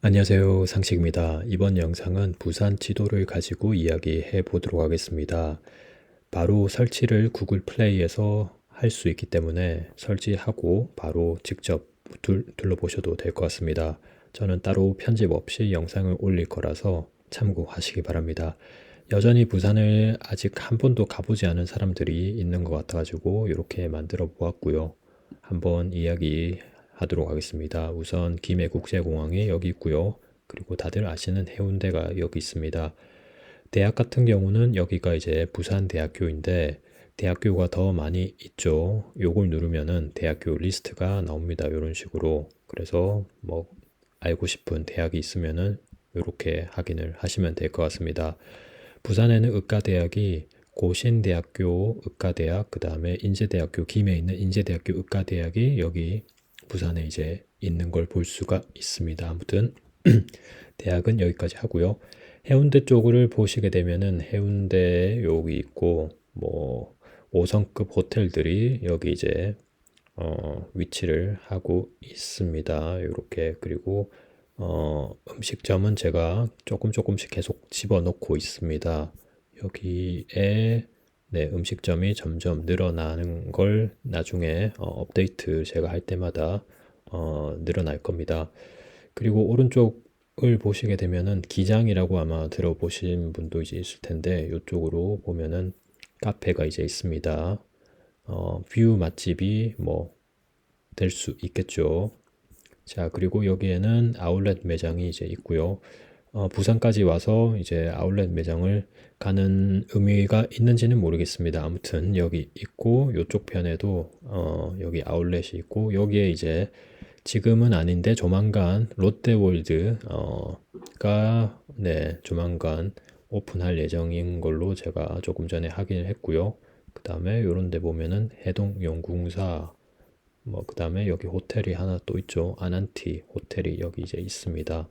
안녕하세요. 상식입니다. 이번 영상은 부산 지도를 가지고 이야기해 보도록 하겠습니다. 바로 설치를 구글 플레이에서 할 수 있기 때문에 설치하고 바로 직접 둘, 둘러보셔도 될 것 같습니다. 저는 따로 편집 없이 영상을 올릴 거라서 참고하시기 바랍니다. 여전히 부산을 아직 한 번도 가보지 않은 사람들이 있는 것 같아가지고 이렇게 만들어 보았고요. 한번 이야기 하도록 하겠습니다. 우선 김해 국제공항이 여기 있고요. 그리고 다들 아시는 해운대가 여기 있습니다. 대학 같은 경우는 여기가 이제 부산대학교인데 대학교가 더 많이 있죠. 요걸 누르면은 대학교 리스트가 나옵니다. 이런 식으로. 그래서 뭐 알고 싶은 대학이 있으면은 이렇게 확인을 하시면 될 것 같습니다. 부산에는 의과대학이 고신대학교 의과대학, 그 다음에 인제대학교 김해에 있는 인제대학교 의과대학이 여기 부산에 이제 있는 걸 볼 수가 있습니다. 아무튼 대학은 여기까지 하고요. 해운대 쪽을 보시게 되면은 해운대 여기 있고 뭐 5성급 호텔들이 여기 이제 어, 위치를 하고 있습니다. 이렇게 그리고 어, 음식점은 제가 조금 조금씩 계속 집어넣고 있습니다. 여기에 네, 음식점이 점점 늘어나는 걸 나중에 어, 업데이트 제가 할 때마다 어, 늘어날 겁니다. 그리고 오른쪽을 보시게 되면은 기장이라고 아마 들어보신 분도 이제 있을 텐데 이쪽으로 보면은 카페가 이제 있습니다. 어, 뷰 맛집이 뭐 될 수 있겠죠. 자, 그리고 여기에는 아울렛 매장이 이제 있고요. 어, 부산까지 와서 이제 아울렛 매장을 가는 의미가 있는지는 모르겠습니다. 아무튼 여기 있고 이쪽 편에도 어, 여기 아울렛이 있고 여기에 이제 지금은 아닌데 조만간 롯데월드가 어, 네 조만간 오픈할 예정인 걸로 제가 조금 전에 확인을 했고요. 그 다음에 이런 데 보면은 해동 용궁사 뭐 그 다음에 여기 호텔이 하나 또 있죠. 아난티 호텔이 여기 이제 있습니다.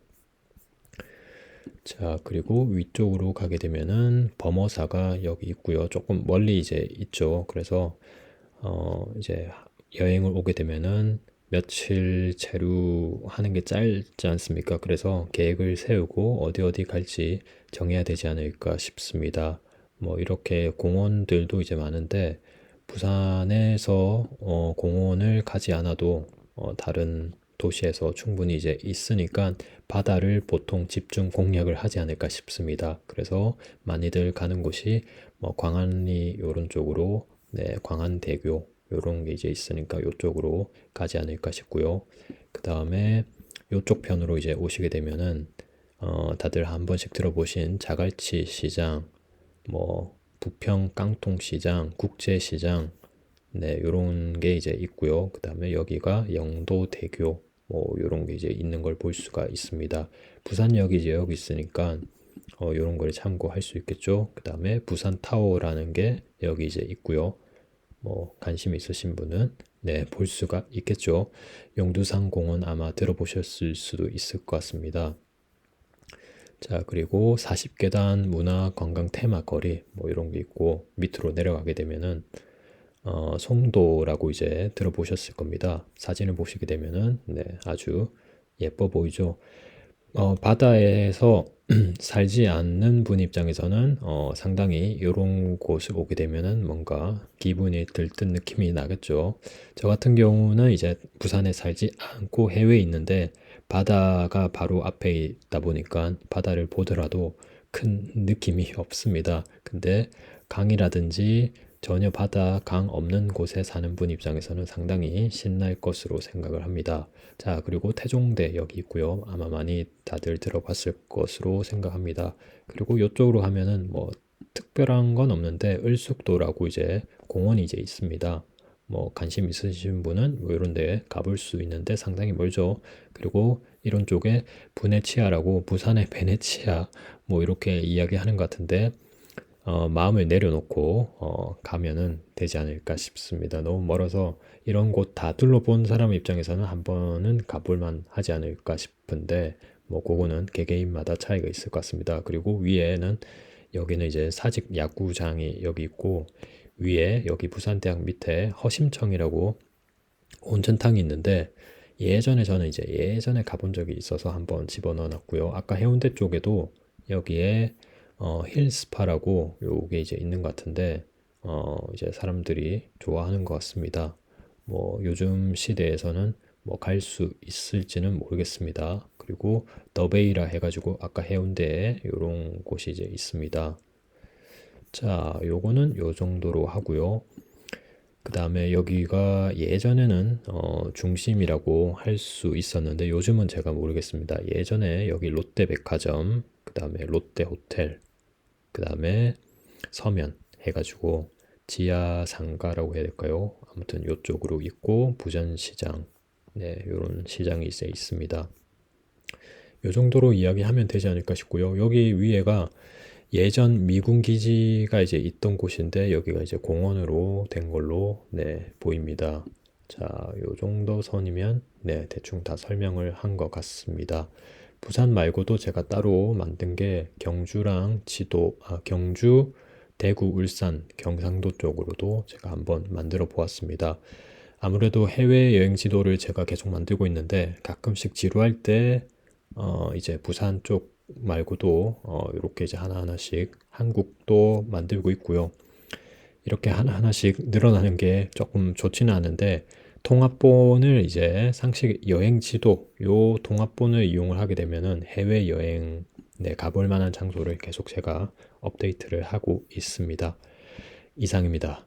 자, 그리고 위쪽으로 가게 되면은 범어사가 여기 있고요. 조금 멀리 이제 있죠. 그래서 어 이제 여행을 오게 되면은 며칠 체류 하는 게 짧지 않습니까? 그래서 계획을 세우고 어디 어디 갈지 정해야 되지 않을까 싶습니다. 뭐 이렇게 공원들도 이제 많은데 부산에서 어 공원을 가지 않아도 어 다른 도시에서 충분히 이제 있으니까 바다를 보통 집중 공략을 하지 않을까 싶습니다. 그래서 많이들 가는 곳이 뭐 광안리 이런 쪽으로 네, 광안대교 이런 게 이제 있으니까 이쪽으로 가지 않을까 싶고요. 그 다음에 이쪽 편으로 이제 오시게 되면은 어, 다들 한 번씩 들어보신 자갈치 시장, 뭐 부평 깡통 시장, 국제 시장, 네, 요런 게 이제 있고요. 그 다음에 여기가 영도대교, 뭐 이런 게 이제 있는 걸 볼 수가 있습니다. 부산역이 이제 여기 있으니까 어, 이런 걸 참고할 수 있겠죠. 그 다음에 부산 타워라는 게 여기 이제 있고요. 뭐 관심 있으신 분은 네, 볼 수가 있겠죠. 용두산 공원 아마 들어보셨을 수도 있을 것 같습니다. 자, 그리고 40계단 문화 관광 테마 거리 뭐 이런 게 있고 밑으로 내려가게 되면은 어, 송도라고 이제 들어보셨을 겁니다. 사진을 보시게 되면은 네, 아주 예뻐 보이죠. 어, 바다에서 살지 않는 분 입장에서는 어, 상당히 이런 곳을 오게 되면은 뭔가 기분이 들뜬 느낌이 나겠죠. 저 같은 경우는 이제 부산에 살지 않고 해외에 있는데 바다가 바로 앞에 있다 보니까 바다를 보더라도 큰 느낌이 없습니다. 근데 강이라든지 전혀 바다, 강 없는 곳에 사는 분 입장에서는 상당히 신날 것으로 생각을 합니다. 자, 그리고 태종대 여기 있고요. 아마 많이 다들 들어봤을 것으로 생각합니다. 그리고 이쪽으로 하면은 뭐 특별한 건 없는데 을숙도라고 이제 공원이 이제 있습니다. 뭐 관심 있으신 분은 뭐 이런 데 가볼 수 있는데 상당히 멀죠. 그리고 이런 쪽에 부네치아라고 부산의 베네치아 뭐 이렇게 이야기하는 것 같은데 어, 마음을 내려놓고 어, 가면은 되지 않을까 싶습니다. 너무 멀어서 이런 곳 다 둘러본 사람 입장에서는 한 번은 가볼만 하지 않을까 싶은데 뭐 그거는 개개인마다 차이가 있을 것 같습니다. 그리고 위에는 여기는 이제 사직 야구장이 여기 있고 위에 여기 부산대학 밑에 허심청이라고 온천탕이 있는데 예전에 저는 이제 예전에 가본 적이 있어서 한번 집어넣어 놨고요. 아까 해운대 쪽에도 여기에 어, 힐스파라고 요게 이제 있는 것 같은데 어, 이제 사람들이 좋아하는 것 같습니다. 뭐 요즘 시대에서는 뭐 갈 수 있을지는 모르겠습니다. 그리고 더베이라 해가지고 아까 해운대에 요런 곳이 이제 있습니다. 자, 요거는 요 정도로 하고요. 그 다음에 여기가 예전에는 어, 중심이라고 할 수 있었는데 요즘은 제가 모르겠습니다. 예전에 여기 롯데백화점, 그 다음에 롯데호텔, 그 다음에 서면 해가지고 지하 상가라고 해야 될까요? 아무튼 요쪽으로 있고 부전시장, 네, 요런 시장이 이제 있습니다. 요 정도로 이야기하면 되지 않을까 싶고요. 여기 위에가 예전 미군 기지가 이제 있던 곳인데 여기가 이제 공원으로 된 걸로 네, 보입니다. 자, 요 정도 선이면 네, 대충 다 설명을 한 것 같습니다. 부산 말고도 제가 따로 만든 게 경주랑 지도, 아, 경주, 대구, 울산, 경상도 쪽으로도 제가 한번 만들어 보았습니다. 아무래도 해외 여행 지도를 제가 계속 만들고 있는데 가끔씩 지루할 때 어, 이제 부산 쪽 말고도 어, 이렇게 이제 하나하나씩 한국도 만들고 있고요. 이렇게 하나하나씩 늘어나는 게 조금 좋지는 않은데 통합본을 이제 상식 여행 지도 요 통합본을 이용을 하게 되면은 해외 여행 네, 가볼 만한 장소를 계속 제가 업데이트를 하고 있습니다. 이상입니다.